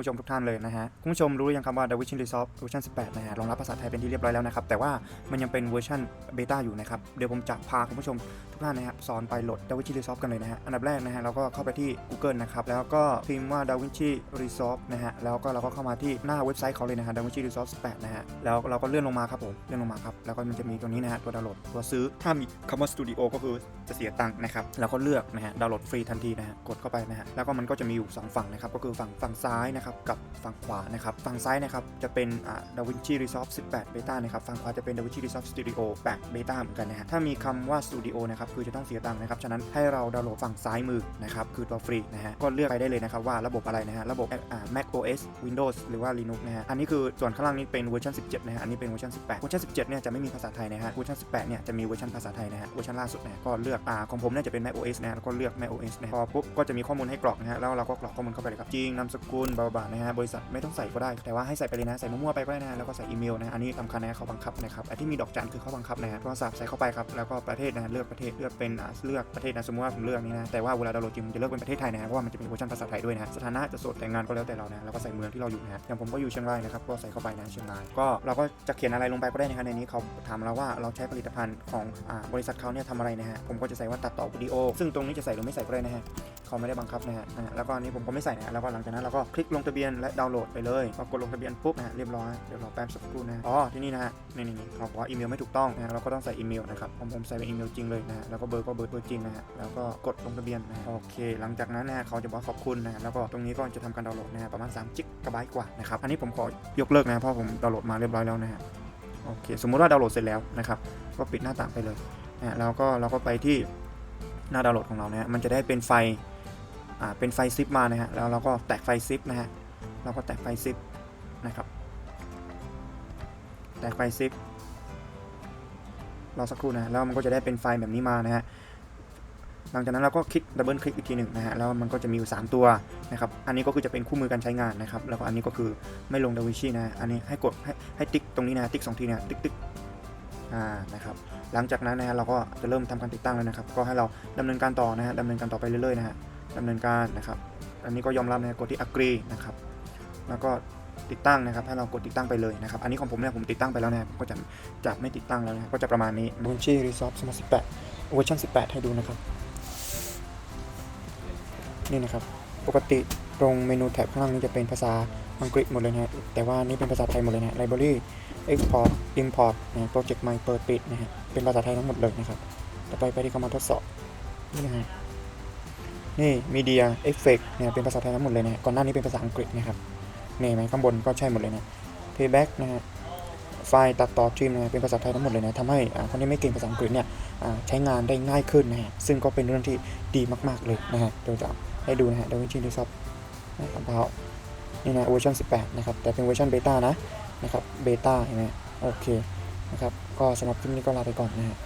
ผู้ชมทุกท่านเลยนะฮะ คุณผู้ชมรู้หรือยังครับว่า DaVinci Resolve เวอร์ชัน18 นะฮะรองรับภาษาไทยเป็นที่เรียบร้อยแล้วนะครับ แต่ว่ามันยังเป็นเวอร์ชันเบต้าอยู่นะครับ เดี๋ยวผมจะพาคุณผู้ชมทุกท่านนะครับสอนไปโหลด DaVinci Resolve กันเลยนะฮะ อันดับแรกนะฮะเราก็เข้าไปที่ Google นะครับ แล้วก็พิมพ์ว่า DaVinci Resolve นะฮะ แล้วก็เราก็เข้ามาที่หน้าเว็บไซต์เขาเลยนะฮะ DaVinci Resolve 18 นะฮะ แล้วเราก็เลื่อนลงมาครับผม เลื่อนลงมาครับ แล้วก็มันจะมีตัวนี้นะฮะ ตัวดาวน์โหลด ตัวซื้อ ถ้ามีคำว่า Studio ก็คือจะเสียตังค์นะครับแล้วก็เลือกนะฮะ ดาวน์โหลดฟรีทันทีนะฮะ กดเข้าไปนะฮะ แล้วก็มันก็จะมีอยู่ 2 ฝั่งนะครับ ก็คือฝั่งฝั่งซ้ายนะครับกับฝั่งขวานะครับฝั่งซ้ายนะครับจะเป็นอ่า DaVinci Resolve 18 Beta นะครับฝั่งขวาจะเป็น DaVinci Resolve Studio 8 Beta เหมือนกันนะฮะถ้ามีคำว่า Studio นะครับคือจะต้องเสียตังค์นะครับฉะนั้นให้เราดาวน์โหลดฝั่งซ้ายมือนะครับคือตัวฟรีนะฮะก็เลือกไปได้เลยนะครับว่าระบบอะไรนะฮะระบบอ่า Mac OS Windows หรือว่า Linux นะฮะอันนี้คือส่วนข้างล่างนี้เป็นเวอร์ชัน17นะฮะอันนี้เป็นเวอร์ชัน18เวอร์ชัน17เนี่ยจะไม่มีภาษาไทยนะฮะเวอร์ชัน18เนี่ยจะมีเวอร์ชันภาษาไทยนะฮะเวอร์ชันล่าสุดนะก็เลือกอ่าของผมเนี่ยจะเป็น Mac OS นะแล้วก็เลือก Mac OS นะฮะพอปุ๊บก็จะมีข้อมูลให้กรอกนะฮะแล้วเราก็กรอกข้อมูลเข้าไปเลยครับจริงนามสกุลบาบานะฮะบริษัทไม่ต้องใส่ก็ได้ แต่ว่าให้ใส่ไปเลยนะใส่มั่วๆไปก็ได้นะแล้วก็ใส่อีเมลนะอันนี้สำคัญนะเขาบังคับนะครับไอ้ที่มีดอกจันคือเขาบังคับนะฮะโทรศัพท์ใส่เข้าไปครับแล้วก็ประเทศนะเลือกประเทศเลือกเป็นเลือกประเทศนะสมมติว่าผมเลือกนี้นะแต่ว่าเวลาดาวน์โหลดจริงจะเลือกเป็นประเทศไทยนะเพราะว่ามันจะมีเวอร์ชันภาษาไทยด้วยนะสถานะจะโสดแต่งงานก็แล้วแต่เรานะแล้วก็ใส่เมืองที่เราอยู่นะอย่างผมก็อยู่เชียงรายนะครับก็ใส่เข้าไปนะเชียงรายก็เราก็จะเขียนอะไรลงไปก็ได้นะฮะในนี้เขาถามเราว่าเราใช้ผลิตภัณฑ์ของบริษัทเขาเนี่ยทำอะไรนะฮะผมก็จะใส่ว่าตัดต่อวิดีโอ ซึ่งตรงนี้จะใส่หรือไม่ใส่ก็ได้นะฮะเขาไม่ได้บังคับนะฮะแล้วก็อันนี้ผมก็ไม่ใส่นะแล้วก็หลังจากนั้นเราก็คลิกลงทะเบียนและดาวน์โหลดไปเลยพอกดลงทะเบียนปุ๊บนะฮะเรียบร้อยเดี๋ยวรอแป๊บสักครู่นะอ๋อที่นี่นะฮะนี่นี่นี่เขาบอกว่าอีเมลไม่ถูกต้องนะฮะเราก็ต้องใส่อีเมลนะครับผมผมใส่เป็นอีเมลจริงเลยนะฮะแล้วก็เบอร์ก็เบอร์เบอร์จริงนะฮะแล้วก็กดลงทะเบียนนะฮะโอเค หลังจากนั้นนะฮะเขาจะบอกขอบคุณนะฮะแล้วก็ตรงนี้ก็จะทำการดาวน์โหลดนะฮะประมาณ3จิกะไบต์กว่านะครับอันนี้ผมขอยกเลิกนะฮะเพราะผมดาวน์โหลดมาเรียบร้อยแล้วนะฮะโอเคสมมุติว่าดาวน์โหลดเสร็จแล้วนะครับก็ปิดหน้าต่างไปเลยนะแล้วก็เราก็ไปที่หน้าดาวน์โหลดของเรานะฮะมันจะได้เป็นไฟล์อ่า เป็นไฟซิปมานะฮะแล้วเราก็แตกไฟซิปนะฮะเราก็แตกไฟซิปนะครับแตกไฟซิปรอสักครู่นะแล้วมันก็จะได้เป็นไฟแบบนี้มานะฮะหลังจากนั้นเราก็คลิกดับเบิลคลิกอีกทีหนึ่งนะฮะแล้วมันก็จะมีอยู่ 3 ตัวนะครับอันนี้ก็คือจะเป็นคู่มือการใช้งานนะครับแล้วก็อันนี้ก็คือไม่ลงดาวิชีนะอันนี้ให้กดให้ให้ติ๊กตรงนี้นะติ๊กสองทีนะติ๊กติ๊กอ่านะครับหลังจากนั้นนะฮะเราก็จะเริ่มทำการติดตั้งแล้วนะครับ ก็ให้เราดำเนินการต่อนะฮะดำเนินการต่อไปเรื่อยๆนะฮะ ดำเนินการนะครับ อันนี้ก็ยอมรับนะกดที่ agree นะครับ แล้วก็ติดตั้งนะครับ ให้เรากดติดตั้งไปเลยนะครับ อันนี้ของผมเนี่ยผมติดตั้งไปแล้วนะครับ ก็จะจะไม่ติดตั้งแล้วนะครับก็จะประมาณนี้ b u n c h i Resolve Smart 18 เวอร์ชัน18 ให้ดูนะครับ นี่นะครับ ปกติตรงเมนูแท็บข้างล่างนี้จะเป็นภาษาอังกฤษหมดเลยนะฮะแต่ว่านี่เป็นภาษาไทยหมดเลยนะฮะ Library Export Import นะฮะ Project My เปิดปิดนะฮะ เป็นภาษาไทยทั้งหมดเลยนะครับ ต่อไปไปที่คำมาทดสอบ นี่นะ นี่ Media Effect เนี่ยเป็นภาษาไทยทั้งหมดเลยนะฮะก่อนหน้านี้เป็นภาษาอังกฤษนะครับนี่ไหมข้างบนก็ใช่หมดเลยนะ Playback นะฮะไฟล์ตัดต่อทริมนะฮะเป็นภาษาไทยทั้งหมดเลยนะทำให้คนที่ไม่เก่งภาษาอังกฤษเนี่ยใช้งานได้ง่ายขึ้นนะฮะซึ่งก็เป็นเรื่องที่ดีมาก ๆ เลยนะฮะเดี๋ยวจะให้ดูนะฮะ DaVinci Resolve นะครับเบานี่นะเวอร์ชัน18 นะครับ แต่เป็นเวอร์ชันเบต้านะนะครับเบต้าเห็นไหมโอเคนะครับก็สำหรับคลิปนี้ก็ลาไปก่อนนะฮะ